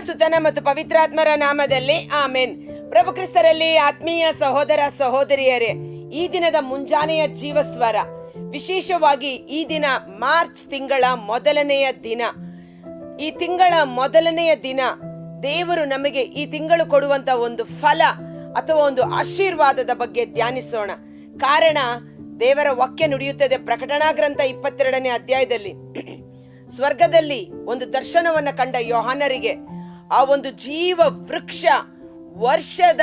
ಸುತನ ಮತ್ತು ಪವಿತ್ರಾತ್ಮರ ನಾಮದಲ್ಲಿ ಆಮೇನ್. ಪ್ರಭು ಕ್ರಿಸ್ತರಲ್ಲಿ ಆತ್ಮೀಯ ಸಹೋದರ ಸಹೋದರಿಯರೇ, ಈ ದಿನದ ಮುಂಜಾನೆಯ ಜೀವಸ್ವರ, ವಿಶೇಷವಾಗಿ ಈ ದಿನ ಮಾರ್ಚ್ ತಿಂಗಳ ಮೊದಲನೆಯ ದಿನ. ಈ ತಿಂಗಳ ಮೊದಲನೆಯ ದಿನ ದೇವರು ನಮಗೆ ಈ ತಿಂಗಳು ಕೊಡುವಂತ ಒಂದು ಫಲ ಅಥವಾ ಒಂದು ಆಶೀರ್ವಾದದ ಬಗ್ಗೆ ಧ್ಯಾನಿಸೋಣ. ಕಾರಣ, ದೇವರ ವಾಕ್ಯ ನುಡಿಯುತ್ತದೆ ಪ್ರಕಟಣಾ ಗ್ರಂಥ ಇಪ್ಪತ್ತೆರಡನೇ ಅಧ್ಯಾಯದಲ್ಲಿ. ಸ್ವರ್ಗದಲ್ಲಿ ಒಂದು ದರ್ಶನವನ್ನ ಕಂಡ ಯೋಹಾನರಿಗೆ ಆ ಒಂದು ಜೀವ ವೃಕ್ಷ ವರ್ಷದ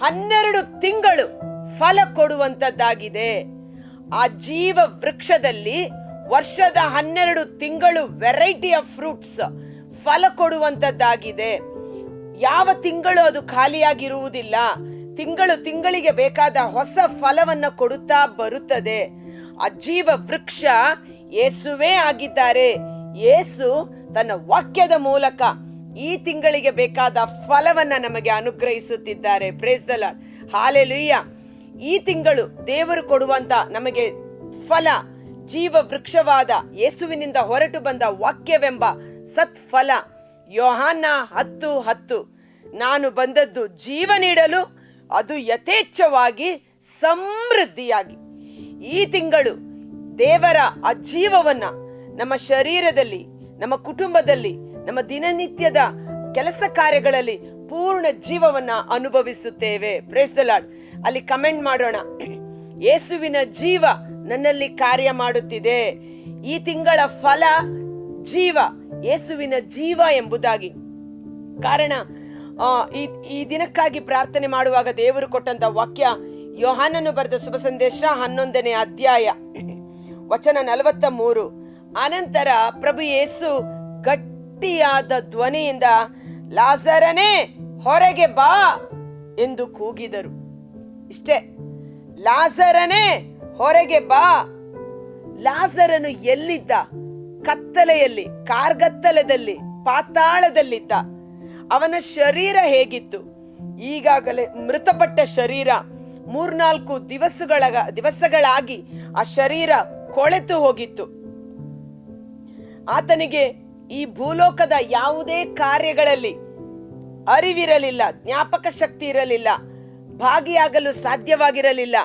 ಹನ್ನೆರಡು ತಿಂಗಳು ಫಲ ಕೊಡುವಂತದ್ದಾಗಿದೆ. ಆ ಜೀವ ವೃಕ್ಷದಲ್ಲಿ ವರ್ಷದ ಹನ್ನೆರಡು ತಿಂಗಳು ವೆರೈಟಿ ಆಫ್ ಫ್ರೂಟ್ಸ್ ಫಲ ಕೊಡುವಂತದ್ದಾಗಿದೆ. ಯಾವ ತಿಂಗಳು ಅದು ಖಾಲಿಯಾಗಿರುವುದಿಲ್ಲ. ತಿಂಗಳು ತಿಂಗಳಿಗೆ ಬೇಕಾದ ಹೊಸ ಫಲವನ್ನ ಕೊಡುತ್ತಾ ಬರುತ್ತದೆ. ಆ ಜೀವ ವೃಕ್ಷ ಯೇಸುವೇ ಆಗಿದ್ದಾರೆ. ಯೇಸು ತನ್ನ ವಾಕ್ಯದ ಮೂಲಕ ಈ ತಿಂಗಳಿಗೆ ಬೇಕಾದ ಫಲವನ್ನ ನಮಗೆ ಅನುಗ್ರಹಿಸುತ್ತಿದ್ದಾರೆ. ಪ್ರೇಸ್ ದ ಲಾರ್ಡ್ ಹಾಲೆಲುಯ್ಯ ಈ ತಿಂಗಳು ದೇವರು ಕೊಡುವಂತ ನಮಗೆ ಫಲ, ಜೀವ ವೃಕ್ಷವಾದ ಯೇಸುವಿನಿಂದ ಹೊರಟು ಬಂದ ವಾಕ್ಯವೆಂಬ ಸತ್ ಫಲ ಯೋಹಾನ ಹತ್ತು ಹತ್ತು. ನಾನು ಬಂದದ್ದು ಜೀವ ನೀಡಲು ಅದು ಯಥೇಚ್ಛವಾಗಿ ಸಮೃದ್ಧಿಯಾಗಿ. ಈ ತಿಂಗಳು ದೇವರ ಆ ಜೀವವನ್ನ ನಮ್ಮ ಶರೀರದಲ್ಲಿ, ನಮ್ಮ ಕುಟುಂಬದಲ್ಲಿ ನಮ್ಮ ದಿನನಿತ್ಯದ ಕೆಲಸ ಕಾರ್ಯಗಳಲ್ಲಿ ಪೂರ್ಣ ಜೀವವನ್ನ ಅನುಭವಿಸುತ್ತೇವೆ. ಪ್ರೇಸ್ ದ ಲಾರ್ಡ್ ಅಲ್ಲಿ ಕಮೆಂಟ್ ಮಾಡೋಣ. ಯೇಸುವಿನ ಜೀವ ನನ್ನಲ್ಲಿ ಕಾರ್ಯ ಮಾಡುತ್ತಿದೆ. ಈ ತಿಂಗಳ ಫಲ ಜೀವ ಯೇಸುವಿನ ಜೀವ ಎಂಬುದಾಗಿ. ಕಾರಣ ಈ ದಿನಕ್ಕಾಗಿ ಪ್ರಾರ್ಥನೆ ಮಾಡುವಾಗ ದೇವರು ಕೊಟ್ಟಂತ ವಾಕ್ಯ ಯೋಹಾನನು ಬರೆದ ಶುಭ ಸಂದೇಶ ಹನ್ನೊಂದನೇ ಅಧ್ಯಾಯ ವಚನ ನಲವತ್ತ ಮೂರು. ಅನಂತರ ಪ್ರಭು ಯೇಸು ಗಟ್ಟಿಯಾದ ಧ್ವನಿಯಿಂದ ಲಾಸರನೇ ಹೊರಗೆ ಬಾ ಎಂದು ಕೂಗಿದರು. ಇಷ್ಟೇ ಲಾಸರನೇ ಹೊರಗೆ ಬಾ. ಲಾಸರನು ಎಲ್ಲಿದ್ದ? ಕತ್ತಲೆಯಲ್ಲಿ, ಕಾರ್ಗತ್ತಲದಲ್ಲಿ, ಪಾತಾಳದಲ್ಲಿದ್ದ. ಅವನ ಶರೀರ ಹೇಗಿತ್ತು? ಈಗಾಗಲೇ ಮೃತಪಟ್ಟ ಶರೀರ ಮೂರ್ನಾಲ್ಕು ದಿವಸಗಳ ದಿವಸಗಳಾಗಿ ಆ ಶರೀರ ಕೊಳೆತು ಹೋಗಿತ್ತು. ಆತನಿಗೆ ಈ ಭೂಲೋಕದ ಯಾವುದೇ ಕಾರ್ಯಗಳಲ್ಲಿ ಅರಿವಿರಲಿಲ್ಲ, ಜ್ಞಾಪಕ ಶಕ್ತಿ ಇರಲಿಲ್ಲ, ಭಾಗಿಯಾಗಲು ಸಾಧ್ಯವಾಗಿರಲಿಲ್ಲ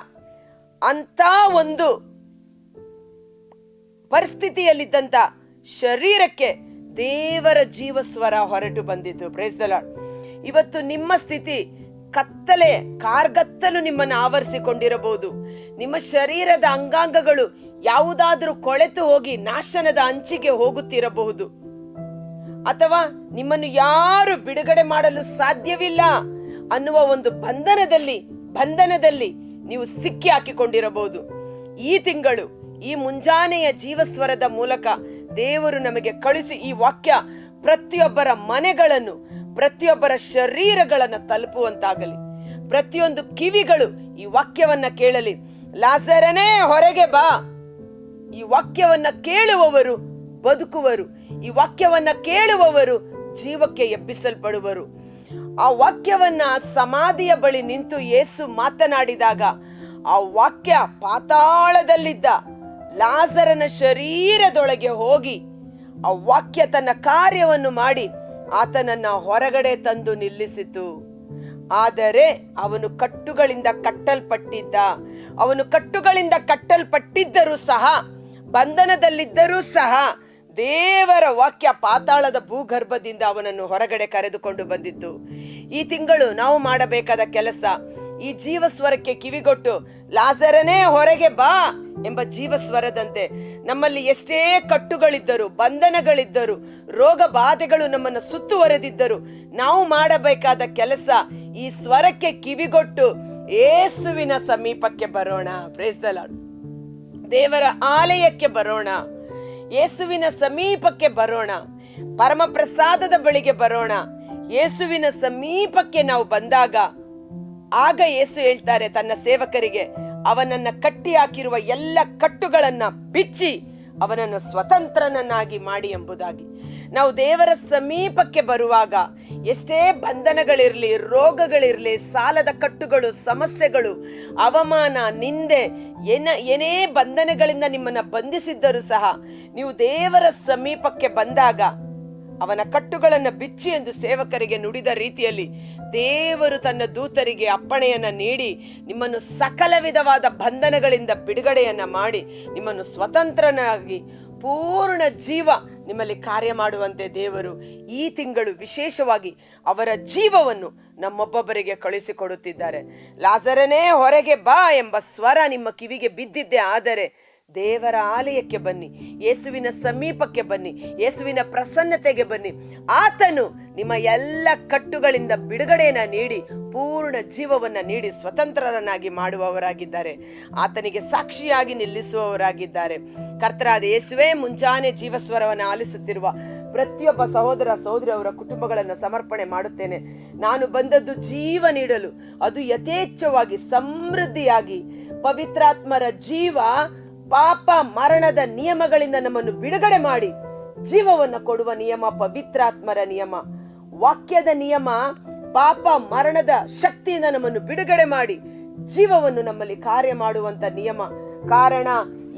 ಅಂತ ಒಂದು ಪರಿಸ್ಥಿತಿಯಲ್ಲಿದ್ದಂಥ ಶರೀರಕ್ಕೆ ದೇವರ ಜೀವಸ್ವರ ಹೊರಟು ಬಂದಿತು ಪ್ರೇಸ್ದಲ ಇವತ್ತು ನಿಮ್ಮ ಸ್ಥಿತಿ ಕತ್ತಲೆ, ಕಾರ್ಗತ್ತಲು ನಿಮ್ಮನ್ನು ಆವರಿಸಿಕೊಂಡಿರಬಹುದು. ನಿಮ್ಮ ಶರೀರದ ಅಂಗಾಂಗಗಳು ಯಾವುದಾದ್ರೂ ಕೊಳೆತು ಹೋಗಿ ನಾಶನದ ಅಂಚಿಗೆ ಹೋಗುತ್ತಿರಬಹುದು. ಅಥವಾ ನಿಮ್ಮನ್ನು ಯಾರು ಬಿಡುಗಡೆ ಮಾಡಲು ಸಾಧ್ಯವಿಲ್ಲ ಅನ್ನುವ ಒಂದು ಬಂಧನದಲ್ಲಿ ಬಂಧನದಲ್ಲಿ ನೀವು ಸಿಕ್ಕಿ ಹಾಕಿಕೊಂಡಿರಬಹುದು. ಈ ತಿಂಗಳು, ಈ ಮುಂಜಾನೆಯ ಜೀವಸ್ವರದ ಮೂಲಕ ದೇವರು ನಮಗೆ ಕಳಿಸಿ ಈ ವಾಕ್ಯ ಪ್ರತಿಯೊಬ್ಬರ ಮನೆಗಳನ್ನು, ಪ್ರತಿಯೊಬ್ಬರ ಶರೀರಗಳನ್ನು ತಲುಪುವಂತಾಗಲಿ. ಪ್ರತಿಯೊಂದು ಕಿವಿಗಳು ಈ ವಾಕ್ಯವನ್ನ ಕೇಳಲಿ. ಲಾಸರನೇ, ಹೊರಗೆ ಬಾ. ಈ ವಾಕ್ಯವನ್ನ ಕೇಳುವವರು, ಬದುಕುವರು. ಈ ವಾಕ್ಯವನ್ನ ಕೇಳುವವರು ಜೀವಕ್ಕೆ ಎಬ್ಬಿಸಲ್ಪಡುವರು. ಆ ವಾಕ್ಯವನ್ನ ಸಮಾಧಿಯ ಬಳಿ ನಿಂತು ಯೇಸು ಮಾತನಾಡಿದಾಗ ಆ ವಾಕ್ಯ ಪಾತಾಳದಲ್ಲಿದ್ದ ಲಾಸರನ ಶರೀರದೊಳಗೆ ಹೋಗಿ ಆ ವಾಕ್ಯ ತನ್ನ ಕಾರ್ಯವನ್ನು ಮಾಡಿ ಆತನನ್ನ ಹೊರಗಡೆ ತಂದು ನಿಲ್ಲಿಸಿತು. ಆದರೆ ಅವನು ಕಟ್ಟುಗಳಿಂದ ಕಟ್ಟಲ್ಪಟ್ಟಿದ್ದ. ಅವನು ಕಟ್ಟುಗಳಿಂದ ಕಟ್ಟಲ್ಪಟ್ಟಿದ್ದರೂ ಸಹ, ಬಂಧನದಲ್ಲಿದ್ದರೂ ಸಹ ದೇವರ ವಾಕ್ಯ ಪಾತಾಳದ ಭೂಗರ್ಭದಿಂದ ಅವನನ್ನು ಹೊರಗಡೆ ಕರೆದುಕೊಂಡು ಬಂದಿತ್ತು. ಈ ತಿಂಗಳು ನಾವು ಮಾಡಬೇಕಾದ ಕೆಲಸ, ಈ ಜೀವಸ್ವರಕ್ಕೆ ಕಿವಿಗೊಟ್ಟು ಲಾಸರನೇ ಹೊರಗೆ ಬಾ ಎಂಬ ಜೀವಸ್ವರದಂತೆ. ನಮ್ಮಲ್ಲಿ ಎಷ್ಟೇ ಕಟ್ಟುಗಳಿದ್ದರು, ಬಂಧನಗಳಿದ್ದರು, ರೋಗ ಬಾಧೆಗಳು ನಮ್ಮನ್ನು ಸುತ್ತುವರೆದಿದ್ದರು ನಾವು ಮಾಡಬೇಕಾದ ಕೆಲಸ, ಈ ಸ್ವರಕ್ಕೆ ಕಿವಿಗೊಟ್ಟು ಏಸುವಿನ ಸಮೀಪಕ್ಕೆ ಬರೋಣ. ಪ್ರೇಸ್ ದ ಲಾರ್ಡ್ ದೇವರ ಆಲಯಕ್ಕೆ ಬರೋಣ. ಯೇಸುವಿನ ಸಮೀಪಕ್ಕೆ ಬರೋಣ. ಪರಮ ಪ್ರಸಾದದ ಬಳಿಗೆ ಬರೋಣ. ಯೇಸುವಿನ ಸಮೀಪಕ್ಕೆ ನಾವು ಬಂದಾಗ, ಆಗ ಯೇಸು ಹೇಳ್ತಾರೆ ತನ್ನ ಸೇವಕರಿಗೆ, ಅವನನ್ನ ಕಟ್ಟಿ ಹಾಕಿರುವ ಎಲ್ಲ ಕಟ್ಟುಗಳನ್ನ ಬಿಚ್ಚಿ, ಅವನನ್ನು ಸ್ವತಂತ್ರನನ್ನಾಗಿ ಮಾಡಿ ಎಂಬುದಾಗಿ. ನಾವು ದೇವರ ಸಮೀಪಕ್ಕೆ ಬರುವಾಗ ಎಷ್ಟೇ ಬಂಧನಗಳಿರಲಿ, ರೋಗಗಳಿರಲಿ, ಸಾಲದ ಕಟ್ಟುಗಳು, ಸಮಸ್ಯೆಗಳು, ಅವಮಾನ, ನಿಂದೆ, ಏನ, ಏನೇ ಬಂಧನಗಳಿಂದ ನಿಮ್ಮನ್ನು ಬಂಧಿಸಿದ್ದರೂ ಸಹ ನೀವು ದೇವರ ಸಮೀಪಕ್ಕೆ ಬಂದಾಗ ಅವನ ಕಟ್ಟುಗಳನ್ನು ಬಿಚ್ಚಿ ಎಂದು ಸೇವಕರಿಗೆ ನುಡಿದ ರೀತಿಯಲ್ಲಿ ದೇವರು ತನ್ನ ದೂತರಿಗೆ ಅಪ್ಪಣೆಯನ್ನು ನೀಡಿ ನಿಮ್ಮನ್ನು ಸಕಲ ವಿಧವಾದ ಬಂಧನಗಳಿಂದ ಬಿಡುಗಡೆಯನ್ನು ಮಾಡಿ ನಿಮ್ಮನ್ನು ಸ್ವತಂತ್ರನಾಗಿ ಪೂರ್ಣ ಜೀವ ನಿಮ್ಮಲ್ಲಿ ಕಾರ್ಯ ಮಾಡುವಂತೆ ದೇವರು ಈ ತಿಂಗಳು ವಿಶೇಷವಾಗಿ ಅವರ ಜೀವವನ್ನು ನಮ್ಮೊಬ್ಬೊಬ್ಬರಿಗೆ ಕಳಿಸಿಕೊಡುತ್ತಿದ್ದಾರೆ. ಲಾಜರನೇ ಹೊರಗೆ ಬಾ ಎಂಬ ಸ್ವರ ನಿಮ್ಮ ಕಿವಿಗೆ ಬಿದ್ದಿದ್ದೆ ಆದರೆ ದೇವರ ಆಲಯಕ್ಕೆ ಬನ್ನಿ, ಯೇಸುವಿನ ಸಮೀಪಕ್ಕೆ ಬನ್ನಿ, ಯೇಸುವಿನ ಪ್ರಸನ್ನತೆಗೆ ಬನ್ನಿ. ಆತನು ನಿಮ್ಮ ಎಲ್ಲ ಕಟ್ಟುಗಳಿಂದ ಬಿಡುಗಡೆಯನ್ನು ನೀಡಿ, ಪೂರ್ಣ ಜೀವವನ್ನು ನೀಡಿ ಸ್ವತಂತ್ರರನ್ನಾಗಿ ಮಾಡುವವರಾಗಿದ್ದಾರೆ. ಆತನಿಗೆ ಸಾಕ್ಷಿಯಾಗಿ ನಿಲ್ಲಿಸುವವರಾಗಿದ್ದಾರೆ. ಕರ್ತರಾದ ಯೇಸುವೆ, ಮುಂಜಾನೆ ಜೀವಸ್ವರವನ್ನು ಆಲಿಸುತ್ತಿರುವ ಪ್ರತಿಯೊಬ್ಬ ಸಹೋದರ ಸಹೋದರಿ ಅವರ ಕುಟುಂಬಗಳನ್ನು ಸಮರ್ಪಣೆ ಮಾಡುತ್ತೇನೆ. ನಾನು ಬಂದದ್ದು ಜೀವ ನೀಡಲು. ಅದು ಯಥೇಚ್ಛವಾಗಿ ಸಮೃದ್ಧಿಯಾಗಿ, ಪವಿತ್ರಾತ್ಮರ ಜೀವ ಪಾಪ ಮರಣದ ನಿಯಮಗಳಿಂದ ನಮ್ಮನ್ನು ಬಿಡುಗಡೆ ಮಾಡಿ ಜೀವವನ್ನು ಕೊಡುವ ನಿಯಮ, ಪವಿತ್ರಾತ್ಮರ ನಿಯಮ. ವಾಕ್ಯದ ನಿಯಮ, ಪಾಪ ಮರಣದ ಶಕ್ತಿಯಿಂದ ನಮ್ಮನ್ನು ಬಿಡುಗಡೆ ಮಾಡಿ ಜೀವವನ್ನು ನಮ್ಮಲ್ಲಿ ಕಾರ್ಯ ಮಾಡುವಂತ ನಿಯಮ. ಕಾರಣ,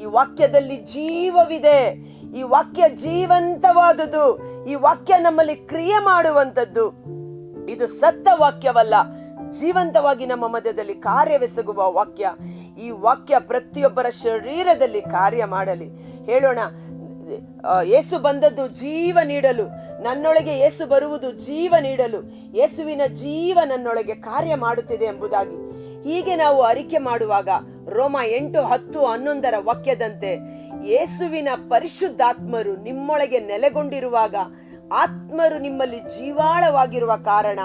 ಈ ವಾಕ್ಯದಲ್ಲಿ ಜೀವವಿದೆ. ಈ ವಾಕ್ಯ ಜೀವಂತವಾದುದು ಈ ವಾಕ್ಯ ನಮ್ಮಲ್ಲಿ ಕ್ರಿಯೆ ಮಾಡುವಂತದ್ದು. ಇದು ಸತ್ತ ವಾಕ್ಯವಲ್ಲ. ಜೀವಂತವಾಗಿ ನಮ್ಮ ಮಧ್ಯದಲ್ಲಿ ಕಾರ್ಯವೆಸಗುವ ವಾಕ್ಯ. ಈ ವಾಕ್ಯ ಪ್ರತಿಯೊಬ್ಬರ ಶರೀರದಲ್ಲಿ ಕಾರ್ಯ ಮಾಡಲಿ. ಹೇಳೋಣ ಯೇಸು ಬಂದದ್ದು ಜೀವ ನೀಡಲು. ನನ್ನೊಳಗೆ ಯೇಸು ಬರುವುದು ಜೀವ ನೀಡಲು. ಯೇಸುವಿನ ಜೀವ ನನ್ನೊಳಗೆ ಕಾರ್ಯ ಮಾಡುತ್ತಿದೆ ಎಂಬುದಾಗಿ. ಹೀಗೆ ನಾವು ಅರಿಕೆ ಮಾಡುವಾಗ ರೋಮ ಎಂಟು ಹತ್ತು ಹನ್ನೊಂದರ ವಾಕ್ಯದಂತೆ ಯೇಸುವಿನ ಪರಿಶುದ್ಧಾತ್ಮರು ನಿಮ್ಮೊಳಗೆ ನೆಲೆಗೊಂಡಿರುವಾಗ ಆತ್ಮರು ನಿಮ್ಮಲ್ಲಿ ಜೀವಾಳವಾಗಿರುವ ಕಾರಣ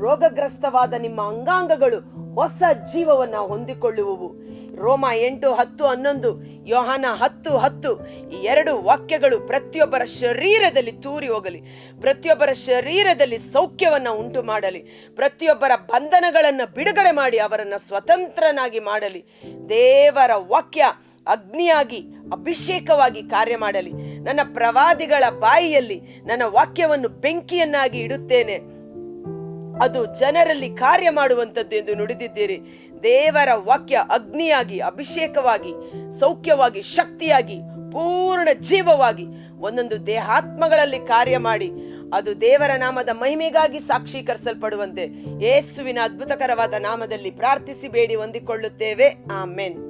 ರೋಗಗ್ರಸ್ತವಾದ ನಿಮ್ಮ ಅಂಗಾಂಗಗಳು ಹೊಸ ಜೀವವನ್ನ ಹೊಂದಿಕೊಳ್ಳುವವು. ರೋಮ ಎಂಟು ಹತ್ತು ಹನ್ನೊಂದು, ಯೋಹಾನ ಹತ್ತು ಹತ್ತು, ಈ ಎರಡು ವಾಕ್ಯಗಳು ಪ್ರತಿಯೊಬ್ಬರ ಶರೀರದಲ್ಲಿ ತೂರಿ ಹೋಗಲಿ, ಪ್ರತಿಯೊಬ್ಬರ ಶರೀರದಲ್ಲಿ ಸೌಖ್ಯವನ್ನು ಉಂಟು ಮಾಡಲಿ, ಪ್ರತಿಯೊಬ್ಬರ ಬಂಧನಗಳನ್ನು ಬಿಡುಗಡೆ ಮಾಡಿ ಅವರನ್ನು ಸ್ವತಂತ್ರನಾಗಿ ಮಾಡಲಿ. ದೇವರ ವಾಕ್ಯ ಅಗ್ನಿಯಾಗಿ, ಅಭಿಷೇಕವಾಗಿ ಕಾರ್ಯ ಮಾಡಲಿ. ನನ್ನ ಪ್ರವಾದಿಗಳ ಬಾಯಿಯಲ್ಲಿ ನನ್ನ ವಾಕ್ಯವನ್ನು ಬೆಂಕಿಯನ್ನಾಗಿ ಇಡುತ್ತೇನೆ. ಅದು ಜನರಲ್ಲಿ ಕಾರ್ಯ ಮಾಡುವಂಥದ್ದು ಎಂದು ನುಡಿದಿದ್ದೀರಿ. ದೇವರ ವಾಕ್ಯ ಅಗ್ನಿಯಾಗಿ, ಅಭಿಷೇಕವಾಗಿ, ಸೌಖ್ಯವಾಗಿ, ಶಕ್ತಿಯಾಗಿ, ಪೂರ್ಣ ಜೀವವಾಗಿ ಒಂದೊಂದು ದೇಹಾತ್ಮಗಳಲ್ಲಿ ಕಾರ್ಯ ಮಾಡಿ, ಅದು ದೇವರ ನಾಮದ ಮಹಿಮೆಗಾಗಿ ಸಾಕ್ಷೀಕರಿಸಲ್ಪಡುವಂತೆ ಯೇಸುವಿನ ಅದ್ಭುತಕರವಾದ ನಾಮದಲ್ಲಿ ಪ್ರಾರ್ಥಿಸಿ ಬೇಡಿ, ಹೊಂದಿಕೊಳ್ಳುತ್ತೇವೆ. ಆಮೆನ್.